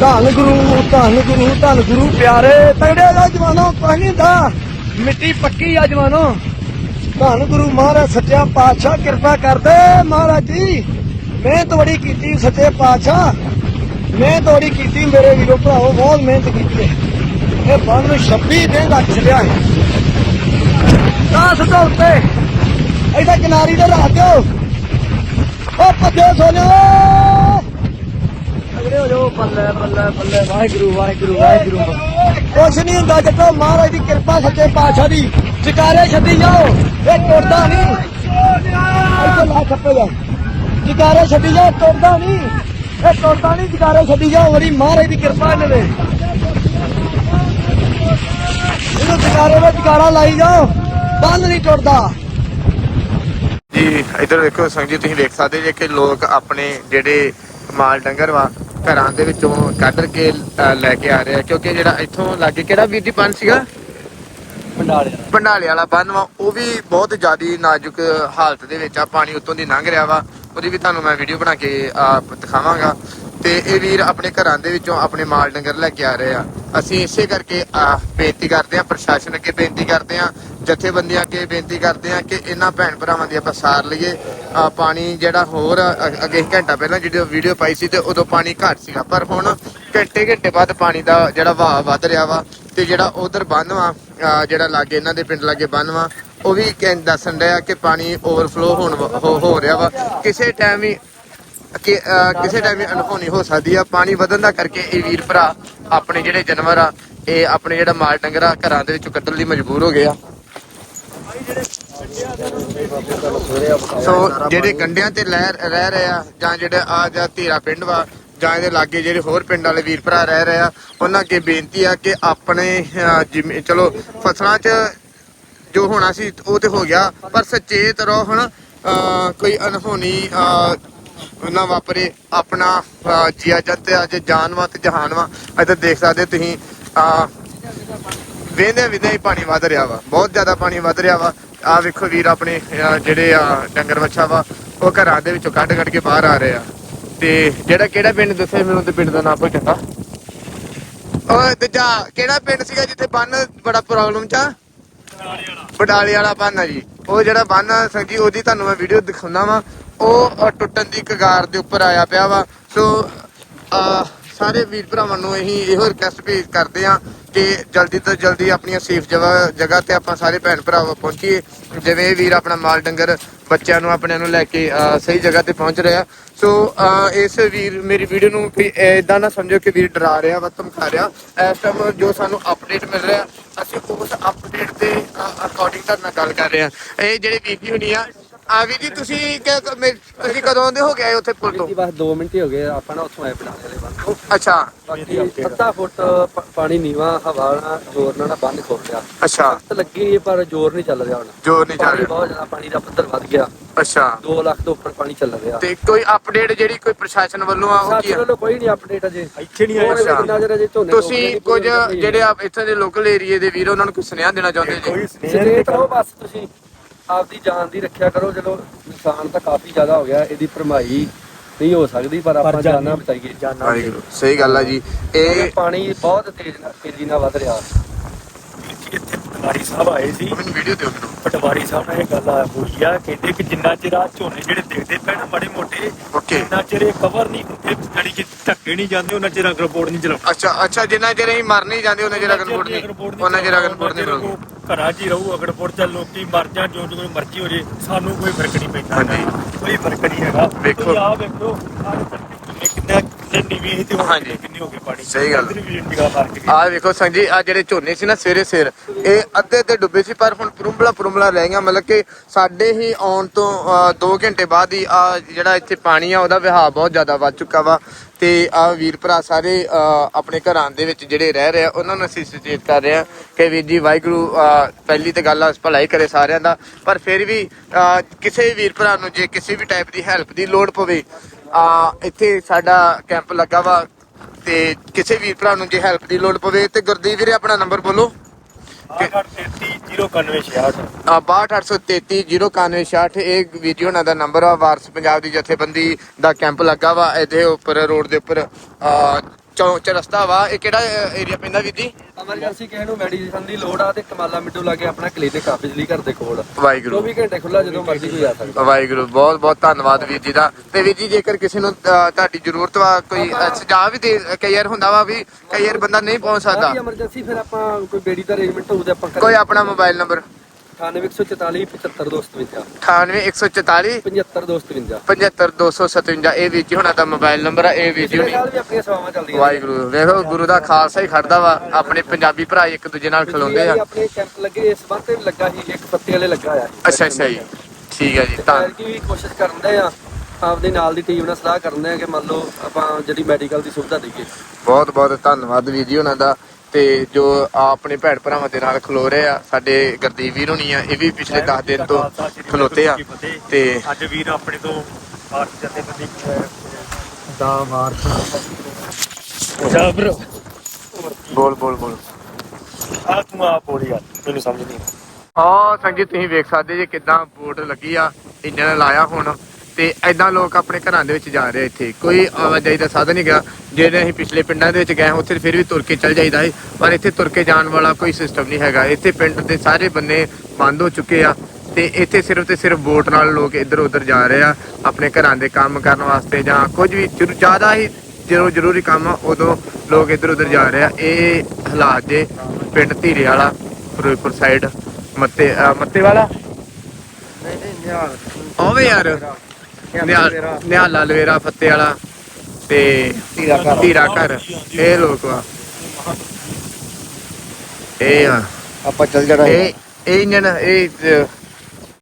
ਧੰਨ ਗੁਰੂ ਧੰਨ ਗੁਰੂ ਧੰਨ ਗੁਰੂ ਪਿਆਰੇ ਤਗੜੇ ਦਾ ਜਵਾਨੋ ਪਾਣੀ ਦਾ ਮਿੱਟੀ ਪੱਕੀ ਆ ਜਵਾਨੋ। ਧੰਨ ਗੁਰੂ ਮਹਾਰਾਜ ਸੱਚਾ ਪਾਤਸ਼ਾਹ ਕਿਰਪਾ ਕਰਦੇ ਮਹਾਰਾਜ ਜੀ। ਮਿਹਨਤ ਬੜੀ ਕੀਤੀ ਸੱਚੇ ਪਾਤਸ਼ਾਹ। ਮਿਹਨਤ ਬੜੀ ਕੀਤੀ ਮੇਰੇ ਵੀਰੋ ਭਰਾਵੋ, ਬਹੁਤ ਮਿਹਨਤ ਕੀਤੀ ਹੈ। ਇਹ ਬੰਦ ਨੂੰ 26 ਦਿਨ ਲੱਗ ਛੜਿਆ ਹੈ। ਦਸ ਤੋਂ ਉੱਤੇ। ਇਹਦਾ ਕਿਨਾਰੀ ਤੇ ਰੱਖ ਦਿਓ। ਉਹ ਭੱਜੋ ਸੋਨਿਓ ਹੋ ਜਾਓ ਬੱਲੇ ਬੱਲੇ ਬੱਲੇ। ਵਾਹਿਗੁਰੂ ਵਾਹਿਗੁਰੂ ਵਾਹਿਗੁਰੂ। ਕੁਛ ਨਹੀਂ ਹੁੰਦਾ ਜੱਟੋ, ਮਹਾਰਾਜ ਦੀ ਕਿਰਪਾ ਸੱਚੇ ਪਾਤਸ਼ਾਹ ਦੀ। ਜਕਾਰੇ ਛੱਡੀ ਜਾਓ, ਇਹ ਟੁੱਟਦਾ ਨਹੀਂ। ਇੱਥੇ ਲਾ ਛੱਪੇ ਜਾ। ਜਕਾਰੇ ਛੱਡੀ ਜਾਓ ਟੁੱਟਦਾ ਨਹੀਂ। ਇਹ ਟੁੱਟਦਾ ਨਹੀਂ, ਜਕਾਰੇ ਛੱਡੀ ਜਾਓ ਬੜੀ ਮਹਾਰਾਜ ਦੀ ਕਿਰਪਾ ਇਹਨਾਂ ਦੇ ਇਹਨੂੰ ਜਕਾਰੇ ਵਿੱਚ ਜਕਾਰਾ ਲਾਈ ਜਾਓ ਬੰਦ ਨਹੀਂ ਟੁੱਟਦਾ ਜੀ, ਇਧਰ ਦੇਖੋ ਸੰਗ ਜੀ, ਤੁਸੀਂ ਦੇਖ ਸਕਦੇ ਜੇ ਕਿ ਲੋਕ ਆਪਣੇ ਜਿਹੜੇ ਮਾਲ ਡੰਗਰ ਵਾ ਘਰਾਂ ਦੇ ਵਿੱਚੋਂ ਕੱਢ ਕੇ ਅ, ਲੈ ਕੇ ਆ ਰਹੇ ਕਿਉਂਕਿ ਜਿਹੜਾ ਇੱਥੋਂ ਲਾਗੇ ਕਿਹੜਾ ਵੀਰ ਜੀ ਬੰਨ ਸੀਗਾ? ਭੰਡਾਰੇ ਭੰਡਾਲੇ ਵਾਲਾ ਬੰਨ ਵਾ ਉਹ ਵੀ ਬਹੁਤ ਜ਼ਿਆਦੀ ਨਾਜ਼ੁਕ ਹਾਲਤ ਦੇ ਵਿੱਚ ਆ ਪਾਣੀ ਉੱਤੋਂ ਦੀ ਲੰਘ ਰਿਹਾ ਵਾ। ਉਹਦੀ ਵੀ ਤੁਹਾਨੂੰ ਮੈਂ ਵੀਡੀਓ ਬਣਾ ਕੇ ਆ, ਦਿਖਾਵਾਂਗਾ। ਤੇ ਇਹ ਵੀਰ ਆਪਣੇ ਘਰਾਂ ਦੇ ਵਿੱਚੋਂ ਆਪਣੇ ਮਾਲ ਡੰਗਰ ਲੈ ਕੇ ਆ ਰਹੇ ਆ। ਅਸੀਂ ਇਸੇ ਕਰਕੇ ਬੇਨਤੀ ਕਰਦੇ ਹਾਂ, ਪ੍ਰਸ਼ਾਸਨ ਅੱਗੇ ਬੇਨਤੀ ਕਰਦੇ ਹਾਂ, ਜਥੇਬੰਦੀਆਂ ਅੱਗੇ ਬੇਨਤੀ ਕਰਦੇ ਹਾਂ ਕਿ ਇਹਨਾਂ ਭੈਣ ਭਰਾਵਾਂ ਦੀ ਆਪਾਂ ਸਾਰ ਲਈਏ। ਪਾਣੀ ਜਿਹੜਾ ਹੋਰ ਅੱਗੇ ਘੰਟਾ ਪਹਿਲਾਂ ਜਿਹੜੀ ਵੀਡੀਓ ਪਾਈ ਸੀ ਤੇ ਉਦੋਂ ਪਾਣੀ ਘੱਟ ਸੀਗਾ। ਪਰ ਹੁਣ ਘੰਟੇ ਘੰਟੇ ਬਾਅਦ ਪਾਣੀ ਦਾ ਜਿਹੜਾ ਵਹਾਅ ਵੱਧ ਰਿਹਾ ਵਾ ਤੇ ਜਿਹੜਾ ਉਧਰ ਬੰਨ ਵਾ ਅਹ ਜਿਹੜਾ ਲਾਗੇ ਇਹਨਾਂ ਦੇ ਪਿੰਡ ਲਾਗੇ ਬੰਨ ਵਾ, ਉਹ ਵੀ ਕਹਿੰ ਦੱਸਣ ਰਿਹਾ ਕਿ ਪਾਣੀ ਓਵਰਫਲੋ ਹੋਣ ਵਾ- ਹੋ ਹੋ ਰਿਹਾ ਵਾ। ਕਿਸੇ ਟਾਈਮ ਵੀ ਕਿ ਅਹ ਕਿਸੇ ਟਾਈਮ ਵੀ ਅਨਹੋਣੀ ਹੋ ਸਕਦੀ ਆ। ਪਾਣੀ ਵਧਣ ਦਾ ਕਰਕੇ ਇਹ ਵੀਰ ਭਰਾ ਆਪਣੇ ਜਿਹੜੇ ਜਾਨਵਰ ਆ ਇਹ ਆਪਣੇ ਜਿਹੜਾ ਮਾਲ ਡੰਗਰ ਆ ਘਰਾਂ ਦੇ ਵਿੱਚੋਂ ਕੱਢਣ ਲਈ ਮਜਬੂਰ ਹੋ ਗਏ ਆ। ਸੋ ਜਿਹੜੇ ਕੰਡਿਆਂ ਤੇ ਲੈ ਰਹਿ ਰਹੇ ਆ ਜਾਂ ਜਿਹੜੇ ਆ ਜਾਂ ਧੀਰਾ ਪਿੰਡ ਵਾ ਜਾਂ ਇਹਦੇ ਲਾਗੇ ਜਿਹੜੇ ਹੋਰ ਪਿੰਡ ਵਾਲੇ ਵੀਰ ਭਰਾ ਰਹਿ ਰਹੇ ਆ ਉਹਨਾਂ ਅੱਗੇ ਬੇਨਤੀ ਆ ਕਿ ਆਪਣੇ ਜਿਵੇਂ ਚਲੋ ਫਸਲਾਂ 'ਚ ਜੋ ਹੋਣਾ ਸੀ ਉਹ ਤੇ ਹੋ ਗਿਆ ਪਰ ਸਚੇਤ ਰਹੋ ਹੁਣ ਅਹ, ਕੋਈ ਅਨਹੋਣੀ ਅਹ, ਵਾਪਰੇ ਆਪਣਾ ਅਹ, ਜੀਆ ਜੰਤ ਅੱਜ ਜਾਨਵਾ ਤੇ ਜਹਾਨਵਾ ਇੱਥੇ ਦੇਖ ਸਕਦੇ ਤੁਸੀਂ ਅਹ, ਵੇਂਦੇ ਵੇਂਦੇ ਹੀ ਪਾਣੀ ਵੱਧ ਰਿਹਾ ਵਾ। ਬਹੁਤ ਜ਼ਿਆਦਾ ਪਾਣੀ ਵੱਧ ਰਿਹਾ ਵਾ। ਆ ਵੇਖੋ ਵੀਰ ਆਪਣੇ ਜਿਹੜੇ ਆ ਡੰਗਰ ਵੱਛਾ ਵਾ ਉਹ ਘਰਾਂ ਦੇ ਵਿੱਚੋਂ ਕੱਢ ਕੱਢ ਕੇ ਬਾਹਰ ਆ ਰਹੇ ਆ। ਤੇ ਜਿਹੜਾ ਕਿਹੜਾ ਪਿੰਡ ਦੱਸਿਆ ਮੈਨੂੰ ਤੇ ਪਿੰਡ ਦਾ ਨਾਮ ਕੋਈ ਚੰਗਾ? ਓਏ ਦੂਜਾ ਕਿਹੜਾ ਪਿੰਡ ਸੀਗਾ ਜਿੱਥੇ ਬੰਨ ਬੜਾ ਪ੍ਰੋਬਲਮ ਚ ਆ? ਬਡਾਲੇ ਵਾਲਾ। ਬੰਨ ਆ ਜੀ। ਉਹ ਜਿਹੜਾ ਬੰਨ ਆ ਜੀ ਉਹਦੀ ਤੁਹਾਨੂੰ ਮੈਂ ਵੀਡੀਓ ਦਿਖਾਉਣਾ ਵਾ। ਉਹ ਟੁੱਟਣ ਦੀ ਕਗਾਰ ਦੇ ਉੱਪਰ ਆਇਆ ਪਿਆ ਵਾ। ਸੋ ਸਾਰੇ ਵੀਰ ਭਰਾਵਾਂ ਨੂੰ ਅਸੀਂ ਇਹੋ ਰਿਕਵੈਸਟ ਭੇਜ ਕਰਦੇ ਆ ਕਿ ਜਲਦੀ ਤੋਂ ਜਲਦੀ ਆਪਣੀਆਂ ਸੇਫ ਜਗ੍ਹਾ ਜਗ੍ਹਾ ਤੇ ਆਪਾਂ ਸਾਰੇ ਭੈਣ ਭਰਾ ਪਹੁੰਚੀਏ। ਜਿਵੇਂ ਇਹ ਵੀਰ ਆਪਣਾ ਮਾਲ ਡੰਗਰ ਬੱਚਿਆਂ ਨੂੰ, ਆਪਣਿਆਂ ਨੂੰ ਲੈ ਕੇ ਸਹੀ ਜਗ੍ਹਾ ਤੇ ਪਹੁੰਚ ਰਿਹਾ। ਸੋ ਇਸ ਵੀਰ, ਮੇਰੀ ਵੀਡੀਓ ਨੂੰ ਕਿ ਇਦਾਂ ਨਾ ਸਮਝੋ ਕਿ ਵੀਰ ਡਰਾ ਰਿਹਾ ਵਾ, ਧਮਕਾ ਰਿਹਾ। ਇਸ ਟਾਈਮ ਜੋ ਸਾਨੂੰ ਅਪਡੇਟ ਮਿਲ ਰਿਹਾ, ਅਸੀਂ ਉਸ ਅਪਡੇਟ ਦੇ ਅਕੋਰਡਿੰਗ ਤੁਹਾਡੇ ਨਾਲ ਗੱਲ ਕਰ ਰਹੇ ਹਾਂ ਇਹ ਜਿਹੜੇ ਵੀਰ ਜੀ ਹੁਣੀ ਆ ਆ ਜੀ ਤੁਸੀਂ ਕਿ- ਮੇ- ਤੁਸੀਂ ਕਦੋਂ ਦੇ ਹੋ ਗਏ ਉੱਥੇ ਪੁਲ ਤੋਂ? ਜੀ ਬਸ 2 ਮਿੰਟ ਹੀ ਹੋ ਗਏ ਆਪਾਂ ਨਾ ਉੱਥੋਂ ਆਏ ਬਣਾ ਵਾਲੇ ਬੰਦ ਅੱਛਾ। ਬਾਕੀ ਅੱਧਾ ਫੁੱਟ ਪ- ਪਾਣੀ ਨੀਵਾ ਹਵਾ ਨਾਲ ਜ਼ੋਰ ਨਾਲ ਨਾ ਬੰਦ ਖੋਲ ਰਿਹਾ ਅੱਛਾ। ਸਖਤ ਲੱਗੀ ਹੋਈ ਹੈ ਪਰ ਜ਼ੋਰ ਨਹੀਂ ਚੱਲ ਰਿਹਾ ਹੁਣ। ਜੋਰ ਨਹੀਂ ਚੱਲ ਪਾਣੀ ਰਿਹਾ। ਬਹੁਤ ਜ਼ਿਆਦਾ ਪਾਣੀ ਦਾ ਪੱਧਰ ਵੱਧ ਗਿਆ। ਅੱਛਾ। 2 ਲੱਖ ਤੋਂ ਉੱਪਰ ਪਾਣੀ ਚੱਲ ਰਿਹਾ। ਤੇ ਕੋਈ ਅਪਡੇਟ ਜਿਹੜੀ ਕੋਈ ਪ੍ਰਸ਼ਾਸਨ ਵੱਲੋਂ ਆ ਉਹ ਕੀ ਆ? ਵੱਲੋਂ ਕੋਈ ਨਹੀਂ ਅਪਡੇਟ ਅਜੇ। ਇੱਥੇ ਨਹੀਂ ਹੋਰ ਅੱਛਾ। ਜਿੰਨਾ ਚਿਰ ਅਜੇ ਝੋਨੇ ਤੁਸੀਂ ਕੁਝ ਜਿਹੜੇ ਆ ਇੱਥੇ ਦੇ ਲੋਕਲ ਏਰੀਏ ਦੇ ਵੀਰ ਉਹਨਾਂ ਨੂੰ ਕੋਈ ਸੁਨੇਹਾ ਦੇਣਾ ਚਾਹੁੰਦੇ ਜੀ? ਸਟੇਟ ਰਹੋ ਬਸ ਤੁਸੀਂ। ਆਪਦੀ ਜਾਨ ਦੀ ਰੱਖਿਆ ਕਰੋ ਚਲੋ ਨੁਕਸਾਨ ਤਾਂ ਕਾਫੀ ਜ਼ਿਆਦਾ ਹੋ ਗਿਆ ਇਹਦੀ ਭਰਮਾਈ ਨਹੀਂ ਹੋ ਸਕਦੀ ਪਰ ਆਪਾਂ ਜਾਨਾਂ ਬਚਾਈਏ। ਵਾਹਿਗੁਰੂ ਸਹੀ ਗੱਲ ਆ ਜੀ। ਇਹ ਪਾਣੀ ਬਹੁਤ ਤੇਜ਼ ਨਾਲ ਤੇਜ਼ੀ ਨਾਲ ਵੱਧ ਰਿਹਾ। ਇੱਥੇ ਪਟਵਾਰੀ ਸਾਹਿਬ ਆਏ ਸੀ। ਮੈਨੂੰ ਵੀਡੀਓ ਦਿਓ ਮੈਨੂੰ। ਪਟਵਾਰੀ ਸਾਹਿਬ ਨਾਲ ਇਹ ਗੱਲ ਆ ਹੋਈ ਆ ਕਹਿੰਦੇ ਕਿ ਜਿੰਨਾ ਚਿਰ ਆ ਝੋਨੇ ਜਿਹੜੇ ਦੇਖਦੇ ਪੈਣ ਮਾੜੇ ਮੋਟੇ ਓਕੇ। ਜਿੰਨਾ ਚਿਰ ਇਹ ਕਵਰ ਨਹੀਂ ਹੁੰਦੇ ਜਾਣੀ ਕਿ ਧੱਕੇ ਨਹੀਂ ਜਾਂਦੇ ਉਹਨਾਂ ਚਿਰ ਅਗਰ ਬੋਰਡ ਨਹੀਂ ਚਲਾਉਂਦਾ ਅੱਛਾ ਅੱਛਾ ਜਿੰਨਾ ਚਿਰ ਅਸੀਂ ਮਰ ਨਹੀਂ ਜਾਂਦੇ ਉਹਨਾਂ ਚਿਰ ਅਗਨ ਬੋਰਡ ਨਹੀਂ ਉਹਨਾਂ ਚਿਰ ਅਗਨ ਬੋਰਡ ਨਹੀਂ ਬਣਾਉਂਦੇ ਘਰਾਂ 'ਚ ਹੀ ਰਹੂ ਅਗਰ ਬੋਰਡ ਚ ਲੋਕੀ ਮਰ ਜਾਣ ਜੋ ਜੋ ਕੋਈ ਮਰਜ਼ੀ ਹੋ ਜੇ ਸਾਨੂੰ ਕੋਈ ਫ਼ਰਕ ਨਹੀਂ ਪੈਂਦਾ ਹਾਂਜੀ। ਕੋਈ ਫ਼ਰਕ ਨਹੀਂ ਹੈਗਾ ਵੇਖੋ। ਤੁਸੀਂ ਆਹ ਵੇਖੋ ਆਹ ਧਰਤੀ ਕਿੰਨਾ ਕਿੰਨੇ ਨੀਵੀਂ ਸੀ ਤੇ ਹੁਣ ਹਾਂਜੀ। ਕਿੰਨੇ ਹੋ ਗਏ ਪਾਣੀ। ਸਹੀ ਗੱਲ। ਇੱਧਰ ਵੀ ਨਿਗਾਹ ਮਾਰ ਕੇ ਆ ਵੇਖੋ ਸੰਗ ਜੀ ਆ ਜਿਹੜੇ ਝੋਨੇ ਸੀ ਨਾ ਸਵੇਰੇ ਸਿਰ ਇਹ ਅੱਧੇ ਤੇ ਡੁੱਬੇ ਸੀ ਪਰ ਹੁਣ ਪਰੁੰਬਲਾ ਪਰੁੰਬਲਾ ਰਹਿ ਗਿਆ ਮਤਲਬ ਕਿ ਸਾਡੇ ਹੀ ਆਉਣ ਤੋਂ 2 ਘੰਟੇ ਬਾਅਦ ਹੀ ਆ ਜਿਹੜਾ ਇੱਥੇ ਪਾਣੀ ਆ ਉਹਦਾ ਵਹਾਅ ਬਹੁਤ ਜ਼ਿਆਦਾ ਵੱਧ ਚੁੱਕਾ ਵਾ। ਤੇ ਆ ਵੀਰ ਭਰਾ ਸਾਰੇ ਅ, ਆਪਣੇ ਘਰਾਂ ਦੇ ਵਿੱਚ ਜਿਹੜੇ ਰਹਿ ਰਹੇ ਆ ਉਹਨਾਂ ਨੂੰ ਅਸੀਂ ਸੁਚੇਤ ਕਰ ਰਹੇ ਆ ਕਿ ਵੀਰ ਜੀ ਵਾਹਿਗੁਰੂ ਅ, ਪਹਿਲੀ ਤੇ ਗੱਲ ਆ ਭਲਾਈ ਕਰੇ ਸਾਰਿਆਂ ਦਾ। ਪਰ ਫਿਰ ਵੀ ਅ, ਕਿਸੇ ਵੀ ਵੀਰ ਭਰਾ ਨੂੰ ਜੇ ਕਿਸੇ ਵੀ ਟਾਈਪ ਦੀ ਹੈਲਪ ਦੀ ਲੋੜ ਪਵੇ ਆ, ਇੱਥੇ ਸਾਡਾ ਕੈਂਪ ਲੱਗਾ ਵਾ ਤੇ ਕਿਸੇ ਵੀਰ ਭਰਾ ਨੂੰ ਜੇ ਹੈਲਪ ਦੀ ਲੋੜ ਪਵੇ ਤੇ ਗੁਰਦੀਪ ਵੀਰੇ ਆਪਣਾ ਨੰਬਰ ਬੋਲੋ। 630996 ਆ 62833 ਇਹ ਵੀਡੀਓ ਉਹਨਾਂ ਦਾ ਨੰਬਰ ਆ, ਵਾਰਸ ਪੰਜਾਬ ਦੀ ਜਥੇਬੰਦੀ ਦਾ ਕੈਂਪ ਲੱਗਾ ਵਾ, ਇਹਦੇ ਉੱਪਰ, ਰੋਡ ਦੇ ਉੱਪਰ, ਆ ਚੌਂਕ ਚ ਰਸਤਾ ਵਾ। ਇਹ ਕਿਹੜਾ ਏਰੀਆ ਪੈਂਦਾ ਵੀਰ ਜੀ? ਐਮਰਜੈਂਸੀ ਕਿਸੇ ਨੂੰ ਮੈਡੀਸਨ ਦੀ ਲੋੜ ਆ ਤੇ ਕਮਾਲਾ ਮਿੱਡੂ ਲਾਗੇ ਆਪਣਾ ਕਲੀਨਿਕ ਆ ਬਿਜਲੀ ਘਰ ਦੇ ਕੋਲ। ਵਾਹਿਗੁਰੂ। 24 ਘੰਟੇ ਖੁੱਲਾ ਜਦੋਂ ਮਰਜ਼ੀ ਕੋਈ ਆ ਸਕਦਾ। ਵਾਹਿਗੁਰੂ ਬਹੁਤ ਬਹੁਤ ਧੰਨਵਾਦ ਵੀਰ ਜੀ ਦਾ। ਤੇ ਵੀਰ ਜੀ ਜੇਕਰ ਕਿਸੇ ਨੂੰ ਅ, ਤੁਹਾਡੀ ਜ਼ਰੂਰਤ ਵਾ ਕੋਈ ਅ, ਸੁਝਾਅ ਵੀ ਦੇ ਕਈ ਵਾਰ ਹੁੰਦਾ ਵਾ ਵੀ ਕਈ ਵਾਰ ਬੰਦਾ ਨਹੀਂ ਪਹੁੰਚ ਸਕਦਾ। ਐਮਰਜੈਂਸੀ ਫਿਰ ਆਪਾਂ ਕੋਈ ਬੇੜੀ ਦਾ ਅਰੇਂਜਮੈਂਟ ਹੋਊ ਤੇ ਆਪਾਂ ਕੋਈ ਆਪਣਾ ਮੋਬਾਈਲ ਨੰਬਰ 9144 75257 98144 75257 75257 ਇਹ ਵੀਰ ਜੀ ਹੁਣਾਂ ਦਾ ਮੋਬਾਈਲ ਨੰਬਰ ਆ ਇਹ ਵੀਰ ਜੀ ਪਿਛਲੇ ਹੁਣੀ ਸਾਲ ਵੀ ਆਪਣੀਆਂ ਸੇਵਾਵਾਂ ਚੱਲਦੀਆਂ ਵਾਹਿਗੁਰੂ ਵੇਖੋ ਗੁਰੂ ਦਾ ਖਾਲਸਾ ਹੀ ਖੜਦਾ ਵਾ ਆਪਣੇ ਪੰਜਾਬੀ ਭਰਾ ਇੱਕ ਦੂਜੇ ਨਾਲ ਖਲੋਂਦੇ ਆ। ਆਪਣੇ ਕੈਂਪ ਲੱਗੇ ਇਸ ਵਾਰ ਤੇ ਵੀ ਲੱਗਾ ਸੀ ਇੱਕ ਪੱਤੇ ਵਾਲੇ ਲੱਗਾ ਆ। ਅੱਛਾ ਅੱਛਾ ਜੀ। ਠੀਕ ਹੈ ਜੀ ਤਾਂ। ਕੀ ਵੀ ਕੋਸ਼ਿਸ਼ ਕਰਦੇ ਆ ਆਪਦੇ ਨਾਲ ਦੀ ਟੀਮ ਨਾਲ ਸਲਾਹ ਕਰਦੇ ਆ ਕਿ ਮੰਨ ਲਓ ਆਪਾਂ ਜਿਹੜੀ ਮੈਡੀਕਲ ਦੀ ਸੁਵਿਧਾ ਦਈਏ। ਬਹੁਤ ਬਹੁਤ ਧੰਨਵਾਦ ਵੀਰ ਜੀ ਉਹਨਾਂ ਦਾ। ਤੇ ਜੋ ਆ ਆਪਣੇ ਭੈਣ ਭਰਾਵਾਂ ਦੇ ਨਾਲ ਖਲੋ ਰਹੇ ਆ ਸਾਡੇ ਗੁਰਦੀਪ ਵੀਰ ਹੋਣੀ ਆ ਇਹ ਵੀ ਪਿਛਲੇ 10 ਦਿਨ ਤੋਂ ਖਲੋਤੇ ਆ ਤੇ ਅੱਜ ਵੀਰ ਆਪਣੇ ਤੋਂ ਆਠ ਜੱਥੇ ਬੰਦੀ ਦਾ ਮਾਰ ਜਾ ਬ్రో ਬੋਲ ਬੋਲ ਬੋਲ। ਆ ਤੂੰ ਆ ਬੋਲੀ ਯਾਰ ਮੈਨੂੰ ਸਮਝ ਨਹੀਂ ਆ ਸੰਗੀਤ ਤੁਸੀਂ ਵੇਖ ਸਕਦੇ ਜੇ ਕਿਦਾਂ ਬੋਰਡ ਲੱਗੀ ਆ ਇੰਜਨ ਲਾਇਆ ਹੁਣ। ਤੇ ਐਦਾਂ ਲੋਕ ਆਪਣੇ ਘਰਾਂ ਦੇ ਵਿੱਚ ਜਾ ਰਹੇ ਇੱਥੇ। ਕੋਈ ਆਵਾਜਾਈ ਦਾ ਸਾਧਨ ਨਹੀਂ ਗਿਆ। ਜਿਹੜੇ ਅਸੀਂ ਪਿਛਲੇ ਪਿੰਡਾਂ ਦੇ ਵਿੱਚ ਗਏ ਉੱਥੇ ਫਿਰ ਵੀ ਤੁਰ ਕੇ ਚੱਲ ਜਾਈਦਾ ਹੈ ਪਰ ਇੱਥੇ ਤੁਰ ਕੇ ਜਾਣ ਵਾਲਾ ਕੋਈ ਸਿਸਟਮ ਨਹੀਂ ਹੈਗਾ। ਇੱਥੇ ਪਿੰਡ ਦੇ ਸਾਰੇ ਬੰਨੇ ਬੰਦ ਹੋ ਚੁੱਕੇ ਆ ਤੇ ਇੱਥੇ ਸਿਰਫ ਤੇ ਸਿਰਫ ਬੋਟ ਨਾਲ ਲੋਕ ਇੱਧਰ ਉੱਧਰ ਜਾ ਰਹੇ ਆ ਆਪਣੇ ਘਰਾਂ ਦੇ ਕੰਮ ਕਰਨ ਵਾਸਤੇ ਜਾਂ ਕੁਝ ਵੀ ਜ਼ਿਆਦਾ ਹੀ ਜਦੋਂ ਜ਼ਰੂਰੀ ਕੰਮ ਆ ਉਦੋਂ ਲੋਕ ਇੱਧਰ ਉੱਧਰ ਜਾ ਰਹੇ ਆ। ਇਹ ਹਾਲਾਤ ਜੇ ਪਿੰਡ ਧੀਰੇ ਵਾਲਾ ਫਿਰੋਜ਼ਪੁਰ ਸਾਈਡ ਮੱਤੇ ਮੱਤੇ ਵਾਲਾ ਨਹੀਂ ਨਹੀਂ ਨਿਹਾਲ। ਹੋਵੇ ਯਾਰ। ਨਿਹਾਲ ਨਿਹਾਲਾ ਲਵੇਰਾ ਫੱਤੇ ਵਾਲਾ ਤੇ ਧੀਰਾ ਘਰ। ਧੀਰਾ ਘਰ ਇਹ ਲੋਕ ਆ ਇਹ ਆ ਆਪਾਂ ਚੱਲ ਜਾਣਾ ਇਹ ਇਹ ਇੰਜਨ ਇਹ